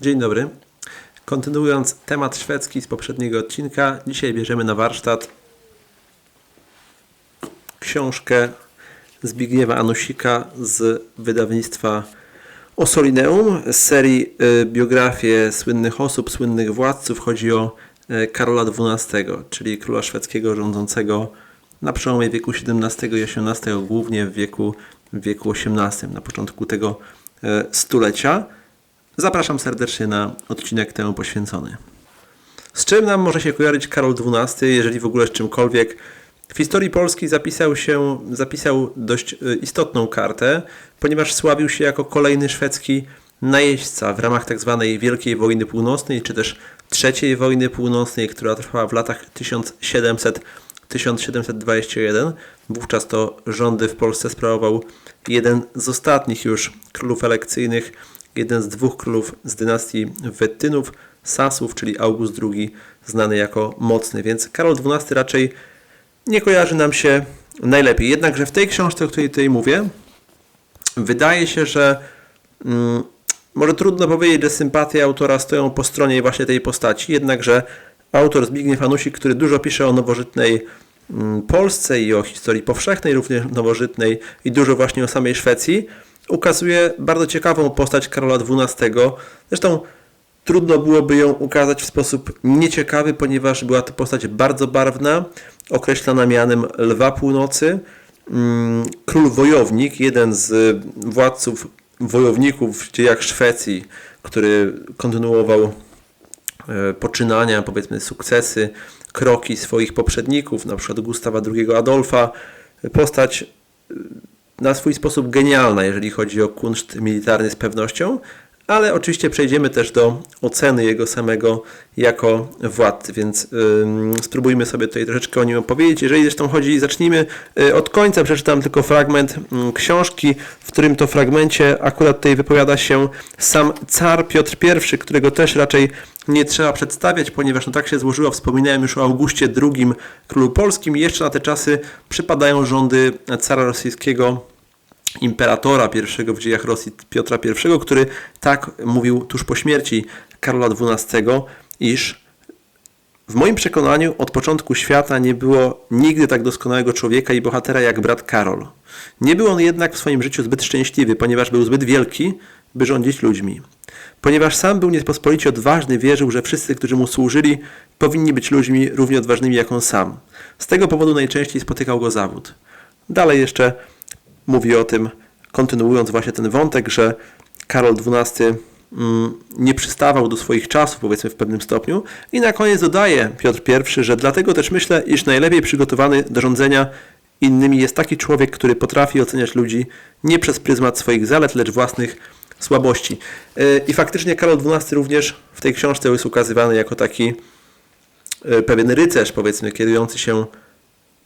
Dzień dobry. Kontynuując temat szwedzki z poprzedniego odcinka, dzisiaj bierzemy na warsztat książkę Zbigniewa Anusika z wydawnictwa Osolineum z serii y, biografie słynnych osób, słynnych władców. Chodzi o y, Karola XII, czyli króla szwedzkiego rządzącego na przełomie wieku XVII i XVIII, głównie w wieku, w wieku XVIII, na początku tego y, stulecia. Zapraszam serdecznie na odcinek temu poświęcony. Z czym nam może się kojarzyć Karol XII, jeżeli w ogóle z czymkolwiek? W historii Polski zapisał się, zapisał dość y, istotną kartę, ponieważ sławił się jako kolejny szwedzki najeźdźca w ramach tzw. Wielkiej Wojny Północnej, czy też III wojny północnej, która trwała w latach 1700-1721. Wówczas to rządy w Polsce sprawował jeden z ostatnich już królów elekcyjnych, jeden z dwóch królów z dynastii Wettynów, Sasów, czyli August II, znany jako mocny. Więc Karol XII raczej nie kojarzy nam się najlepiej. Jednakże w tej książce, o której tutaj mówię, wydaje się, że mm, może trudno powiedzieć, że sympatie autora stoją po stronie właśnie tej postaci, jednakże autor Zbigniew Anusik, który dużo pisze o nowożytnej mm, Polsce i o historii powszechnej, również nowożytnej i dużo właśnie o samej Szwecji, ukazuje bardzo ciekawą postać Karola XII. Zresztą trudno byłoby ją ukazać w sposób nieciekawy, ponieważ była to postać bardzo barwna, określana mianem Lwa Północy. Mm, Król wojownik, jeden z władców wojowników w dziejach Szwecji, który kontynuował e, poczynania, powiedzmy sukcesy, kroki swoich poprzedników, na przykład Gustawa II Adolfa. Postać na swój sposób genialna, jeżeli chodzi o kunszt militarny z pewnością, ale oczywiście przejdziemy też do oceny jego samego jako władcy, więc ym, spróbujmy sobie tutaj troszeczkę o nim opowiedzieć. Jeżeli zresztą chodzi, zacznijmy y, od końca, przeczytam tylko fragment ym, książki, w którym to fragmencie akurat tutaj wypowiada się sam car Piotr I, którego też raczej nie trzeba przedstawiać, ponieważ no tak się złożyło, wspominałem już o Augustie II, królu polskim i jeszcze na te czasy przypadają rządy cara rosyjskiego imperatora pierwszego w dziejach Rosji Piotra I, który tak mówił tuż po śmierci Karola XII, iż w moim przekonaniu od początku świata nie było nigdy tak doskonałego człowieka i bohatera jak brat Karol. Nie był on jednak w swoim życiu zbyt szczęśliwy, ponieważ był zbyt wielki, by rządzić ludźmi. Ponieważ sam był niepospolicie odważny, wierzył, że wszyscy, którzy mu służyli, powinni być ludźmi równie odważnymi jak on sam. Z tego powodu najczęściej spotykał go zawód. Dalej jeszcze mówi o tym, kontynuując właśnie ten wątek, że Karol XII mm, nie przystawał do swoich czasów, powiedzmy w pewnym stopniu. I na koniec dodaje Piotr I, że dlatego też myślę, iż najlepiej przygotowany do rządzenia innymi jest taki człowiek, który potrafi oceniać ludzi nie przez pryzmat swoich zalet, lecz własnych słabości. Yy, I faktycznie Karol XII również w tej książce jest ukazywany jako taki yy, pewien rycerz, powiedzmy, kierujący się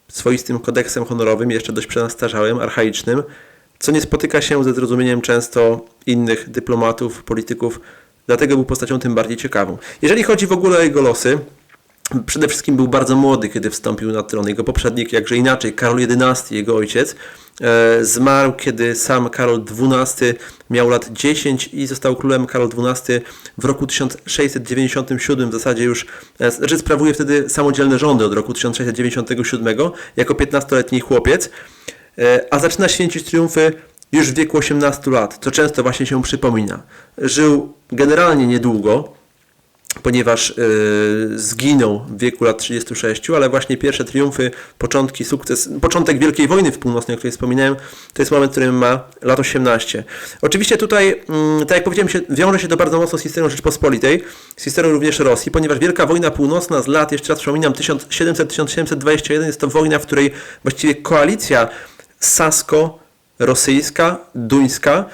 swoistym kodeksem honorowym, jeszcze dość przenastarzałym, archaicznym, co nie spotyka się ze zrozumieniem często innych dyplomatów, polityków, dlatego był postacią tym bardziej ciekawą. Jeżeli chodzi w ogóle o jego losy, przede wszystkim był bardzo młody, kiedy wstąpił na tron. Jego poprzednik, jakże inaczej, Karol XI, jego ojciec, e, zmarł, kiedy sam Karol XII miał lat 10 i został królem Karol XII w roku 1697, w zasadzie już, znaczy sprawuje wtedy samodzielne rządy od roku 1697 jako 15-letni chłopiec, e, a zaczyna święcić triumfy już w wieku 18 lat, co często właśnie się przypomina. Żył generalnie niedługo, ponieważ yy, zginął w wieku lat 36, ale właśnie pierwsze triumfy, początki, sukces, początek Wielkiej Wojny w Północnej, o której wspominałem, to jest moment, w którym ma lat 18. Oczywiście tutaj, mm, tak jak powiedziałem, się, wiąże się to bardzo mocno z historią Rzeczpospolitej, z historią również Rosji, ponieważ Wielka Wojna Północna z lat, jeszcze raz przypominam, 1700-1721 jest to wojna, w której właściwie koalicja sasko-rosyjska, duńska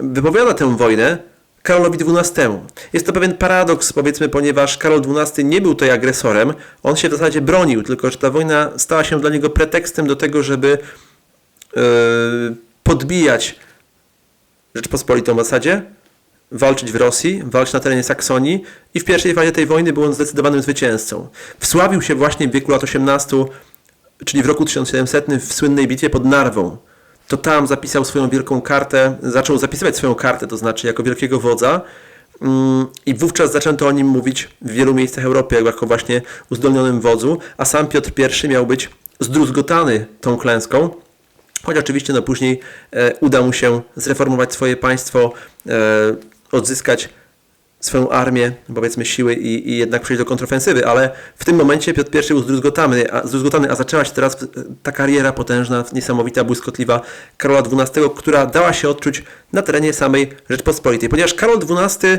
wypowiada tę wojnę, Karolowi XII. Jest to pewien paradoks, powiedzmy, ponieważ Karol XII nie był tutaj agresorem, on się w zasadzie bronił, tylko że ta wojna stała się dla niego pretekstem do tego, żeby yy, podbijać Rzeczpospolitą w zasadzie, walczyć w Rosji, walczyć na terenie Saksonii i w pierwszej fazie tej wojny był on zdecydowanym zwycięzcą. Wsławił się właśnie w wieku lat 18, czyli w roku 1700 w słynnej bitwie pod Narwą to tam zapisał swoją wielką kartę, zaczął zapisywać swoją kartę, to znaczy jako wielkiego wodza. Mm, I wówczas zaczęto o nim mówić w wielu miejscach Europy jako właśnie uzdolnionym wodzu, a sam Piotr I miał być zdruzgotany tą klęską. Choć oczywiście no, później e, uda mu się zreformować swoje państwo, e, odzyskać swoją armię, powiedzmy siły i, i jednak przejść do kontrofensywy, ale w tym momencie Piotr I był zdruzgotany, a, zdruzgotany, a zaczęła się teraz e, ta kariera potężna, niesamowita, błyskotliwa Karola XII, która dała się odczuć na terenie samej Rzeczpospolitej, ponieważ Karol XII,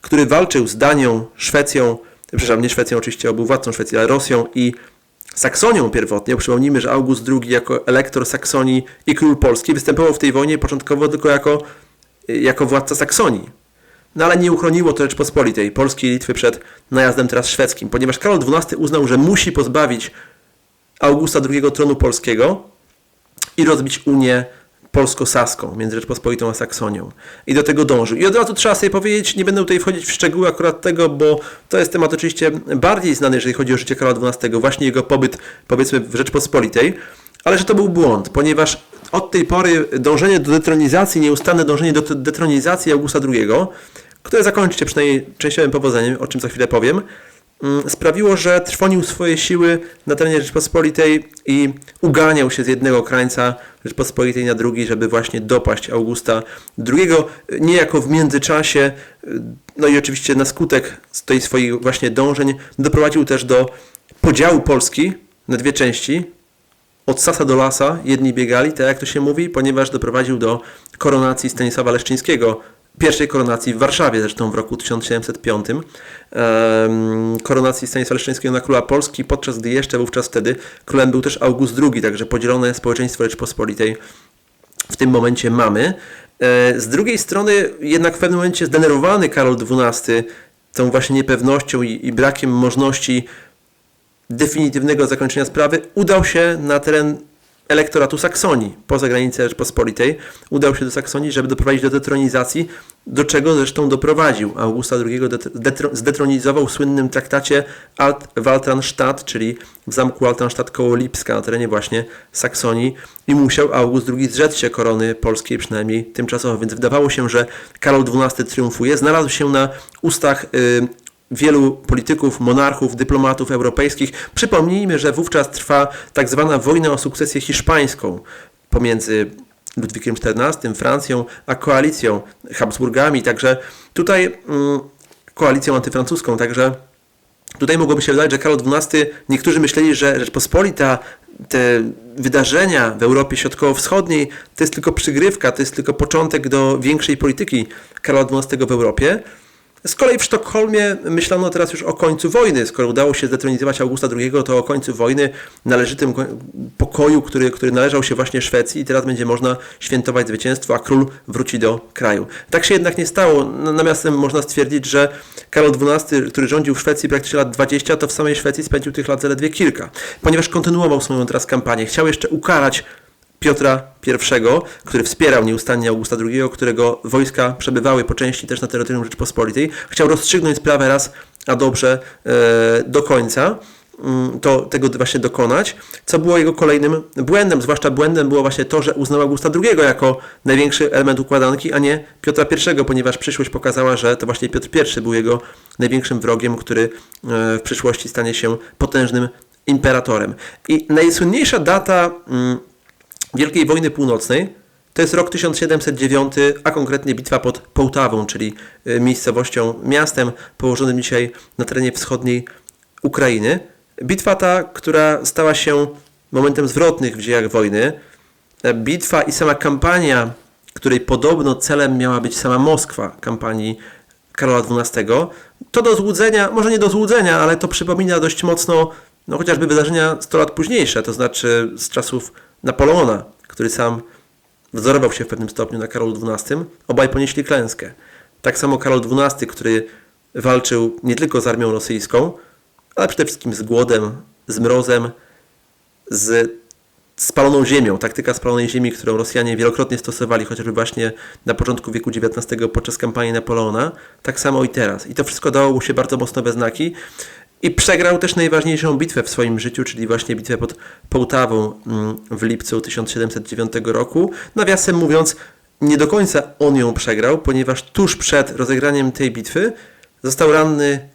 który walczył z Danią, Szwecją, przepraszam, nie Szwecją oczywiście, był władcą Szwecji, ale Rosją i Saksonią pierwotnie. Przypomnijmy, że August II jako elektor Saksonii i król Polski występował w tej wojnie początkowo tylko jako, jako władca Saksonii. No ale nie uchroniło to Rzeczpospolitej, Polski i Litwy przed najazdem teraz szwedzkim, ponieważ Karol XII uznał, że musi pozbawić Augusta II tronu polskiego i rozbić Unię polsko-saską między Rzeczpospolitą a Saksonią. I do tego dążył. I od razu trzeba sobie powiedzieć, nie będę tutaj wchodzić w szczegóły akurat tego, bo to jest temat oczywiście bardziej znany, jeżeli chodzi o życie Karola XII, właśnie jego pobyt, powiedzmy, w Rzeczpospolitej, ale że to był błąd, ponieważ od tej pory dążenie do detronizacji, nieustanne dążenie do detronizacji Augusta II, które zakończy się przynajmniej częściowym powodzeniem, o czym za chwilę powiem, mm, sprawiło, że trwonił swoje siły na terenie Rzeczpospolitej i uganiał się z jednego krańca Rzeczpospolitej na drugi, żeby właśnie dopaść Augusta II, niejako w międzyczasie, no i oczywiście na skutek tej swoich właśnie dążeń doprowadził też do podziału Polski na dwie części, od sasa do lasa jedni biegali, tak jak to się mówi, ponieważ doprowadził do koronacji Stanisława Leszczyńskiego, pierwszej koronacji w Warszawie, zresztą w roku 1705, em, koronacji Stanisława Leszczyńskiego na króla Polski, podczas gdy jeszcze wówczas wtedy królem był też August II, także podzielone społeczeństwo Rzeczpospolitej w tym momencie mamy. E, Z drugiej strony jednak w pewnym momencie zdenerwowany Karol XII tą właśnie niepewnością i, i brakiem możliwości definitywnego zakończenia sprawy, udał się na teren elektoratu Saksonii, poza granicę Rzeczpospolitej. Udał się do Saksonii, żeby doprowadzić do detronizacji, do czego zresztą doprowadził. Augusta II det- detro- zdetronizował w słynnym traktacie Alt Waltranstadt, czyli w zamku Waltranstadt koło Lipska, na terenie właśnie Saksonii i musiał August II zrzec się korony polskiej, przynajmniej tymczasowo, więc wydawało się, że Karol XII triumfuje. Znalazł się na ustach y, wielu polityków, monarchów, dyplomatów europejskich. Przypomnijmy, że wówczas trwa tak zwana wojna o sukcesję hiszpańską pomiędzy Ludwikiem XIV, Francją, a koalicją Habsburgami, także tutaj mm, koalicją antyfrancuską, także Tutaj mogłoby się wydawać, że Karol XII, niektórzy myśleli, że Rzeczpospolita, te wydarzenia w Europie Środkowo-Wschodniej to jest tylko przygrywka, to jest tylko początek do większej polityki Karola XII w Europie. Z kolei w Sztokholmie myślano teraz już o końcu wojny. Skoro udało się zdetronizować Augusta II, to o końcu wojny, należytym ko- pokoju, który, który należał się właśnie Szwecji i teraz będzie można świętować zwycięstwo, a król wróci do kraju. Tak się jednak nie stało. N- Natomiast można stwierdzić, że Karol XII, który rządził w Szwecji praktycznie lat 20, to w samej Szwecji spędził tych lat zaledwie kilka. Ponieważ kontynuował swoją teraz kampanię. Chciał jeszcze ukarać Piotra I, który wspierał nieustannie Augusta II, którego wojska przebywały po części też na terytorium Rzeczpospolitej, chciał rozstrzygnąć sprawę raz a dobrze e, do końca, mm, to tego właśnie dokonać, co było jego kolejnym błędem, zwłaszcza błędem było właśnie to, że uznał Augusta II jako największy element układanki, a nie Piotra I, ponieważ przyszłość pokazała, że to właśnie Piotr I był jego największym wrogiem, który e, w przyszłości stanie się potężnym imperatorem. I najsłynniejsza data mm, Wielkiej Wojny Północnej to jest rok 1709, a konkretnie bitwa pod Połtawą, czyli y, miejscowością, miastem położonym dzisiaj na terenie wschodniej Ukrainy. Bitwa ta, która stała się momentem zwrotnych w dziejach wojny. E, Bitwa i sama kampania, której podobno celem miała być sama Moskwa, kampanii Karola XII, to do złudzenia, może nie do złudzenia, ale to przypomina dość mocno no chociażby wydarzenia 100 lat późniejsze, to znaczy z czasów Napoleona, który sam wzorował się w pewnym stopniu na Karolu XII, obaj ponieśli klęskę. Tak samo Karol XII, który walczył nie tylko z armią rosyjską, ale przede wszystkim z głodem, z mrozem, z spaloną ziemią, taktyka spalonej ziemi, którą Rosjanie wielokrotnie stosowali, chociażby właśnie na początku wieku XIX podczas kampanii Napoleona, tak samo i teraz. I to wszystko dało mu się bardzo mocno we znaki. I przegrał też najważniejszą bitwę w swoim życiu, czyli właśnie bitwę pod Połtawą mm, w lipcu 1709 roku. Nawiasem mówiąc, nie do końca on ją przegrał, ponieważ tuż przed rozegraniem tej bitwy został ranny e,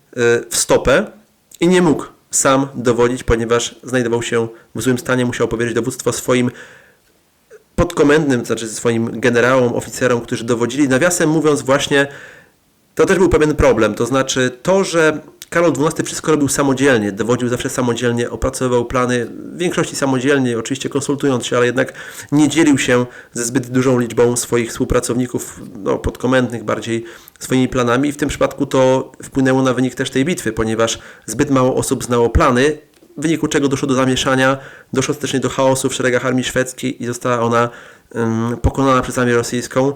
w stopę i nie mógł sam dowodzić, ponieważ znajdował się w złym stanie, musiał powierzyć dowództwo swoim podkomendnym, znaczy swoim generałom, oficerom, którzy dowodzili. Nawiasem mówiąc, właśnie to też był pewien problem. To znaczy to, że Karol XII wszystko robił samodzielnie, dowodził zawsze samodzielnie, opracowywał plany, w większości samodzielnie, oczywiście konsultując się, ale jednak nie dzielił się ze zbyt dużą liczbą swoich współpracowników, no, podkomendnych bardziej, swoimi planami. I w tym przypadku to wpłynęło na wynik też tej bitwy, ponieważ zbyt mało osób znało plany, w wyniku czego doszło do zamieszania, doszło też do chaosu w szeregach armii szwedzkiej i została ona pokonana przez armię rosyjską,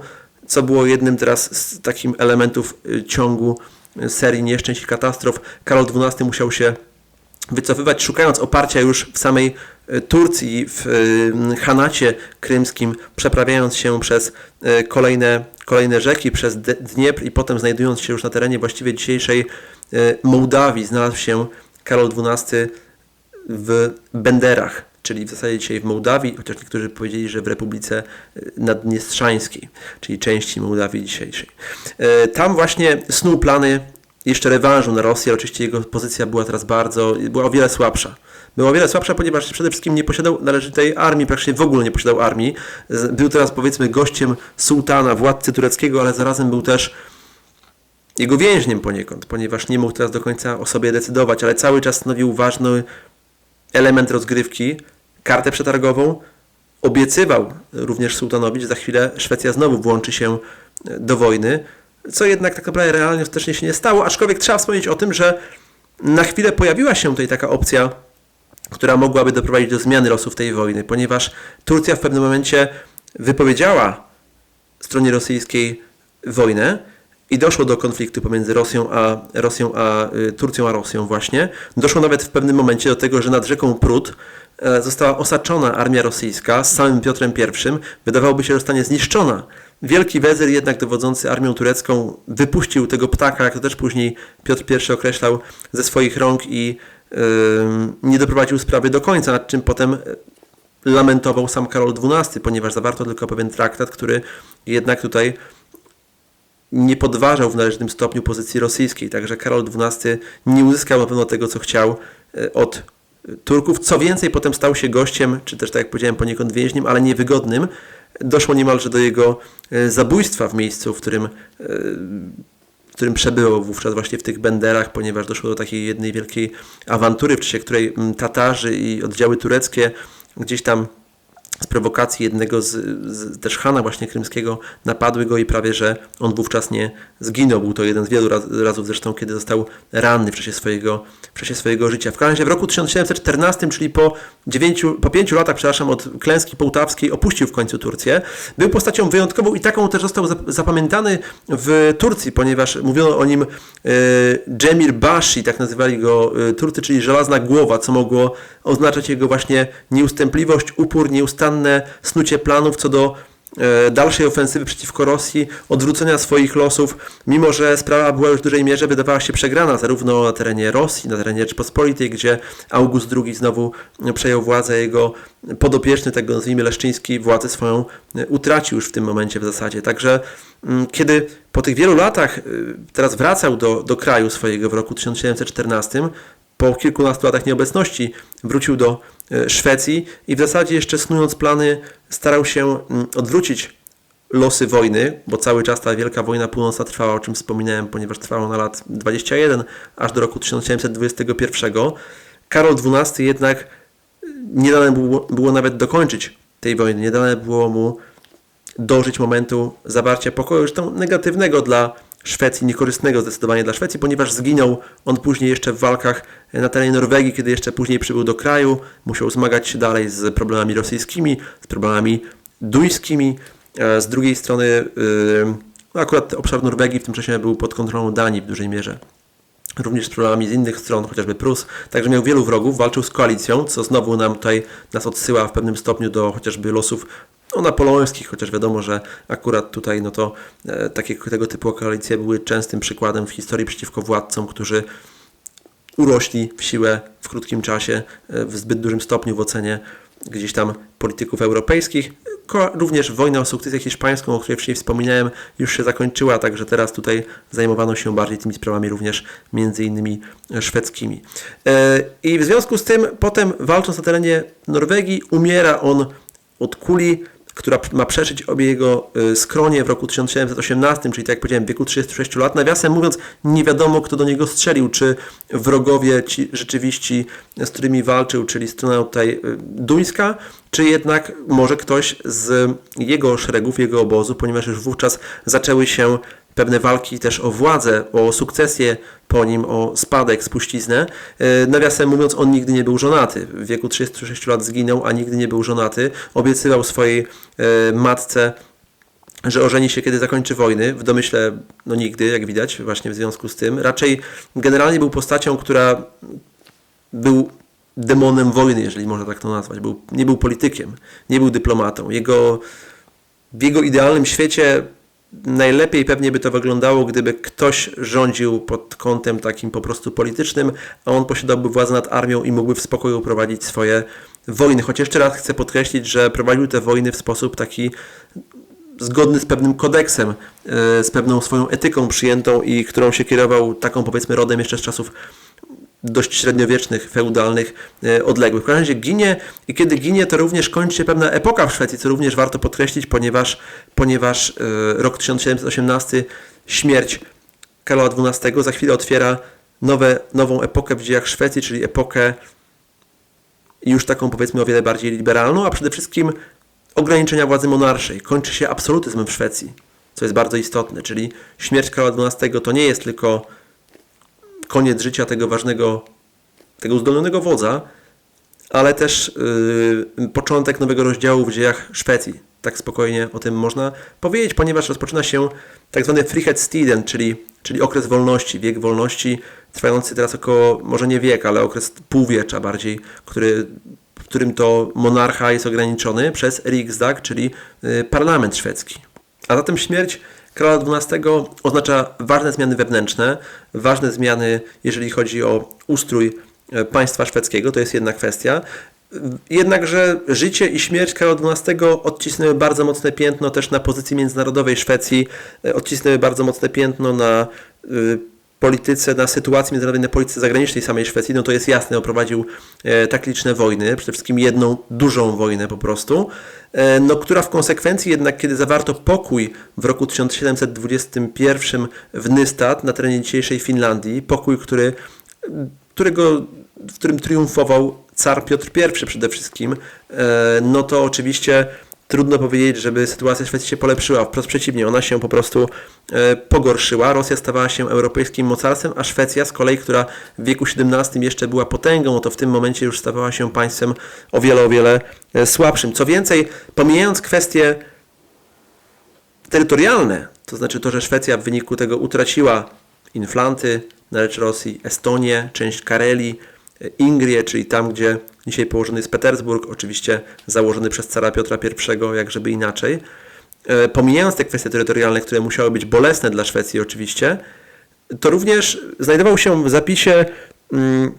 co było jednym teraz z takich elementów y, ciągu serii nieszczęść i katastrof. Karol XII musiał się wycofywać, szukając oparcia już w samej y, Turcji, w Hanacie krymskim, przeprawiając się przez kolejne, kolejne rzeki, przez Dniepr i potem znajdując się już na terenie właściwie dzisiejszej Mołdawii, znalazł się Karol XII w Benderach, czyli w zasadzie dzisiaj w Mołdawii, chociaż niektórzy powiedzieli, że w Republice y, Naddniestrzańskiej, czyli części Mołdawii dzisiejszej. Y, tam właśnie snuł plany jeszcze rewanżu na Rosję, oczywiście jego pozycja była teraz bardzo, była o wiele słabsza. Była o wiele słabsza, ponieważ przede wszystkim nie posiadał należytej armii, praktycznie w ogóle nie posiadał armii. Był teraz powiedzmy gościem sułtana, władcy tureckiego, ale zarazem był też jego więźniem poniekąd, ponieważ nie mógł teraz do końca o sobie decydować, ale cały czas stanowił ważny element rozgrywki, kartę przetargową, obiecywał również sułtanowi, że za chwilę Szwecja znowu włączy się e, do wojny, co jednak tak naprawdę realnie ostatecznie się nie stało, aczkolwiek trzeba wspomnieć o tym, że na chwilę pojawiła się tutaj taka opcja, która mogłaby doprowadzić do zmiany losów tej wojny, ponieważ Turcja w pewnym momencie wypowiedziała stronie rosyjskiej wojnę, i doszło do konfliktu pomiędzy Rosją a, Rosją a y, Turcją a Rosją właśnie. Doszło nawet w pewnym momencie do tego, że nad rzeką Prut e, została osaczona armia rosyjska z samym Piotrem I. Wydawałoby się, że zostanie zniszczona. Wielki wezyr jednak dowodzący armią turecką wypuścił tego ptaka, jak to też później Piotr I określał, ze swoich rąk i nie doprowadził sprawy do końca, nad czym potem e, lamentował sam Karol XII, ponieważ zawarto tylko pewien traktat, który jednak tutaj nie podważał w należytym stopniu pozycji rosyjskiej, także Karol XII nie uzyskał na pewno tego, co chciał e, od Turków. Co więcej, potem stał się gościem, czy też tak jak powiedziałem, poniekąd więźniem, ale niewygodnym. Doszło niemalże do jego e, zabójstwa w miejscu, w którym, e, w którym przebywał wówczas właśnie w tych Benderach, ponieważ doszło do takiej jednej wielkiej awantury, w czasie której Tatarzy i oddziały tureckie gdzieś tam z prowokacji jednego z, z, też Hana właśnie krymskiego napadły go i prawie, że on wówczas nie zginął. Był to jeden z wielu raz, razów zresztą, kiedy został ranny w czasie swojego, w czasie swojego życia. W każdym razie w roku 1714, czyli po, 9, po pięciu latach, przepraszam, od klęski połtawskiej opuścił w końcu Turcję. Był postacią wyjątkową i taką też został zapamiętany w Turcji, ponieważ mówiono o nim e, Dżemir Bashi, tak nazywali go e, Turcy, czyli żelazna głowa, co mogło oznaczać jego właśnie nieustępliwość, upór, nieustanne snucie planów co do e, dalszej ofensywy przeciwko Rosji, odwrócenia swoich losów, mimo że sprawa była już w dużej mierze wydawała się przegrana, zarówno na terenie Rosji, na terenie Rzeczypospolitej, gdzie August II znowu przejął władzę, jego podopieczny, tego nazwijmy Leszczyński, władzę swoją e, utracił już w tym momencie w zasadzie. Także mm, kiedy po tych wielu latach e, teraz wracał do, do kraju swojego w roku 1714, po kilkunastu latach nieobecności wrócił do e, Szwecji i w zasadzie jeszcze snując plany starał się mm, odwrócić losy wojny, bo cały czas ta Wielka Wojna Północna trwała, o czym wspominałem, ponieważ trwała na lat 21 aż do roku 1721. Karol XII jednak nie dane było, było nawet dokończyć tej wojny, nie dane było mu dożyć momentu zawarcia pokoju, zresztą negatywnego dla Szwecji, niekorzystnego zdecydowanie dla Szwecji, ponieważ zginął on później jeszcze w walkach na terenie Norwegii, kiedy jeszcze później przybył do kraju, musiał zmagać się dalej z problemami rosyjskimi, z problemami duńskimi. E, z drugiej strony, e, no akurat obszar Norwegii w tym czasie był pod kontrolą Danii w dużej mierze również z problemami z innych stron, chociażby Prus. Także miał wielu wrogów, walczył z koalicją, co znowu nam tutaj nas odsyła w pewnym stopniu do chociażby losów no, napoleońskich, chociaż wiadomo, że akurat tutaj no to e, takie, tego typu koalicje były częstym przykładem w historii przeciwko władcom, którzy urośli w siłę w krótkim czasie, e, w zbyt dużym stopniu w ocenie gdzieś tam polityków europejskich. Ko- Również wojna o sukcesję hiszpańską, o której wcześniej wspominałem, już się zakończyła, także teraz tutaj zajmowano się bardziej tymi sprawami również między innymi szwedzkimi. E, I w związku z tym potem walcząc na terenie Norwegii umiera on od kuli, która ma przeżyć obie jego y, skronie w roku 1718, czyli tak jak powiedziałem, w wieku 36 lat. Nawiasem mówiąc, nie wiadomo, kto do niego strzelił, czy wrogowie ci rzeczywiści, z którymi walczył, czyli strona tutaj y, duńska, czy jednak może ktoś z jego szeregów, jego obozu, ponieważ już wówczas zaczęły się pewne walki też o władzę, o sukcesję po nim, o spadek, spuściznę. E, Nawiasem mówiąc, on nigdy nie był żonaty. W wieku 36 lat zginął, a nigdy nie był żonaty. Obiecywał swojej e, matce, że ożeni się, kiedy zakończy wojny. W domyśle, no nigdy, jak widać, właśnie w związku z tym. Raczej generalnie był postacią, która był demonem wojny, jeżeli można tak to nazwać. Był, nie był politykiem, nie był dyplomatą. Jego, w jego idealnym świecie najlepiej pewnie by to wyglądało, gdyby ktoś rządził pod kątem takim po prostu politycznym, a on posiadałby władzę nad armią i mógłby w spokoju prowadzić swoje wojny. Choć jeszcze raz chcę podkreślić, że prowadził te wojny w sposób taki zgodny z pewnym kodeksem, e, z pewną swoją etyką przyjętą i którą się kierował taką powiedzmy rodem jeszcze z czasów dość średniowiecznych, feudalnych, e, odległych. W każdym razie ginie i kiedy ginie, to również kończy się pewna epoka w Szwecji, co również warto podkreślić, ponieważ, ponieważ e, rok 1718, śmierć Karola XII za chwilę otwiera nowe, nową epokę w dziejach Szwecji, czyli epokę już taką powiedzmy o wiele bardziej liberalną, a przede wszystkim ograniczenia władzy monarszej. Kończy się absolutyzmem w Szwecji, co jest bardzo istotne, czyli śmierć Karola XII to nie jest tylko koniec życia tego ważnego, tego uzdolnionego wodza, ale też yy, początek nowego rozdziału w dziejach Szwecji. Tak spokojnie o tym można powiedzieć, ponieważ rozpoczyna się tak zwany Frihetstiden, czyli, czyli okres wolności, wiek wolności, trwający teraz około, może nie wiek, ale okres półwiecza bardziej, który, w którym to monarcha jest ograniczony przez Riksdag, czyli yy, parlament szwedzki. A zatem śmierć Karola XII oznacza ważne zmiany wewnętrzne, ważne zmiany, jeżeli chodzi o ustrój e, państwa szwedzkiego, to jest jedna kwestia. Jednakże życie i śmierć Karola XII odcisnęły bardzo mocne piętno też na pozycji międzynarodowej Szwecji, e, odcisnęły bardzo mocne piętno na y, polityce, na sytuacji międzynarodowej, na polityce zagranicznej samej Szwecji, no to jest jasne, oprowadził e, tak liczne wojny, przede wszystkim jedną dużą wojnę po prostu, e, no, która w konsekwencji jednak, kiedy zawarto pokój w roku 1721 w Nystad na terenie dzisiejszej Finlandii, pokój, który, którego, w którym triumfował car Piotr I przede wszystkim, e, no to oczywiście trudno powiedzieć, żeby sytuacja Szwecji się polepszyła. Wprost przeciwnie, ona się po prostu e, pogorszyła. Rosja stawała się europejskim mocarstwem, a Szwecja z kolei, która w wieku XVII jeszcze była potęgą, to w tym momencie już stawała się państwem o wiele, o wiele e, słabszym. Co więcej, pomijając kwestie terytorialne, to znaczy to, że Szwecja w wyniku tego utraciła Inflanty na rzecz Rosji, Estonię, część Karelii, Ingrię, czyli tam, gdzie dzisiaj położony jest Petersburg, oczywiście założony przez cara Piotra I, jak żeby inaczej. E, pomijając te kwestie terytorialne, które musiały być bolesne dla Szwecji oczywiście, to również znajdował się w zapisie mm,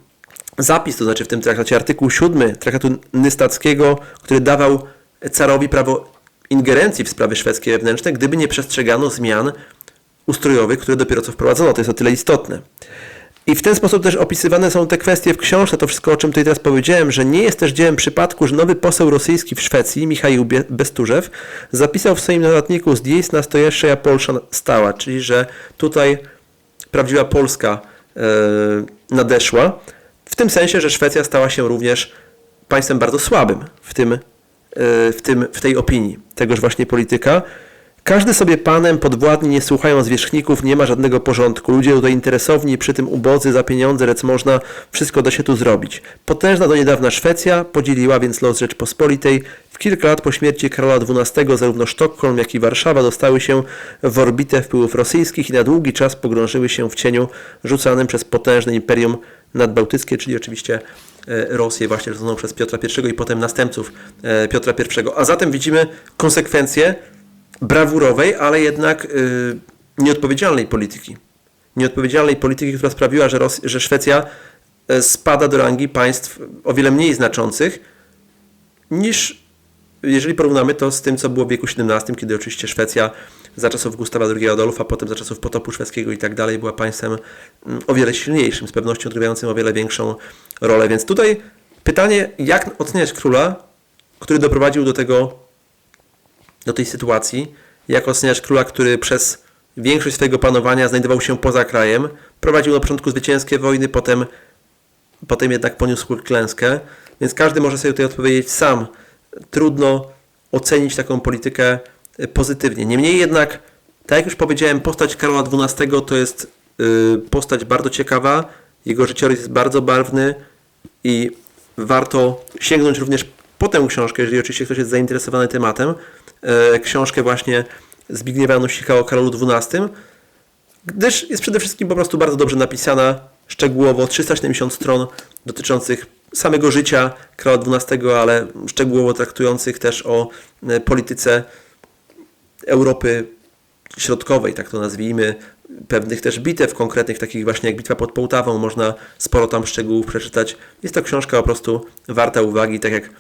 zapis, to znaczy w tym traktacie artykuł 7 traktatu nystackiego, który dawał carowi prawo ingerencji w sprawy szwedzkie wewnętrzne, gdyby nie przestrzegano zmian ustrojowych, które dopiero co wprowadzono. To jest o tyle istotne. I w ten sposób też opisywane są te kwestie w książce, to wszystko, o czym tutaj teraz powiedziałem, że nie jest też dziełem przypadku, że nowy poseł rosyjski w Szwecji, Michał Besturzew, zapisał w swoim notatniku zdjęć na stojeszeja Polsza stała, czyli że tutaj prawdziwa Polska e, nadeszła, w tym sensie, że Szwecja stała się również państwem bardzo słabym w, tym, e, w, tym, w tej opinii tegoż właśnie polityka. Każdy sobie panem podwładni nie słuchają zwierzchników, nie ma żadnego porządku. Ludzie tutaj interesowni, przy tym ubodzy za pieniądze, rec można, wszystko da się tu zrobić. Potężna do niedawna Szwecja podzieliła więc los Rzeczpospolitej. W kilka lat po śmierci Karola XII zarówno Sztokholm, jak i Warszawa dostały się w orbitę wpływów rosyjskich i na długi czas pogrążyły się w cieniu rzucanym przez potężne imperium nadbałtyckie, czyli oczywiście e, Rosję właśnie rządzoną przez Piotra I i potem następców e, Piotra I. A zatem widzimy konsekwencje brawurowej, ale jednak y, nieodpowiedzialnej polityki. Nieodpowiedzialnej polityki, która sprawiła, że, Ros- że Szwecja y, spada do rangi państw o wiele mniej znaczących niż jeżeli porównamy to z tym, co było w wieku XVII, kiedy oczywiście Szwecja za czasów Gustawa II Adolfa, potem za czasów potopu szwedzkiego i tak dalej, była państwem mm, o wiele silniejszym, z pewnością odgrywającym o wiele większą rolę. Więc tutaj pytanie, jak oceniać króla, który doprowadził do tego, do tej sytuacji, jak oceniać króla, który przez większość swojego panowania znajdował się poza krajem, prowadził na początku zwycięskie wojny, potem, potem jednak poniósł klęskę, więc każdy może sobie tutaj odpowiedzieć sam. Trudno ocenić taką politykę pozytywnie. Niemniej jednak, tak jak już powiedziałem, postać Karola XII to jest y, postać bardzo ciekawa, jego życiorys jest bardzo barwny i warto sięgnąć również po tę książkę, jeżeli oczywiście ktoś jest zainteresowany tematem, książkę właśnie Zbigniewa Janusika o Karolu XII, gdyż jest przede wszystkim po prostu bardzo dobrze napisana, szczegółowo, 370 stron dotyczących samego życia Karola XII, ale szczegółowo traktujących też o e, polityce Europy Środkowej, tak to nazwijmy, pewnych też bitew konkretnych, takich właśnie jak bitwa pod Połtawą, można sporo tam szczegółów przeczytać. Jest to książka po prostu warta uwagi, tak jak y,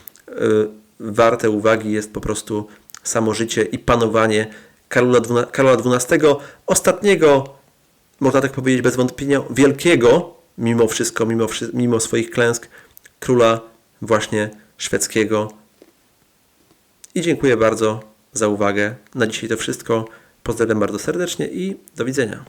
warte uwagi jest po prostu samo życie i panowanie Karola, XII, Karola XII, ostatniego, można tak powiedzieć bez wątpienia, wielkiego, mimo wszystko, mimo, mimo swoich klęsk, króla właśnie szwedzkiego. I dziękuję bardzo za uwagę. Na dzisiaj to wszystko. Pozdrawiam bardzo serdecznie i do widzenia.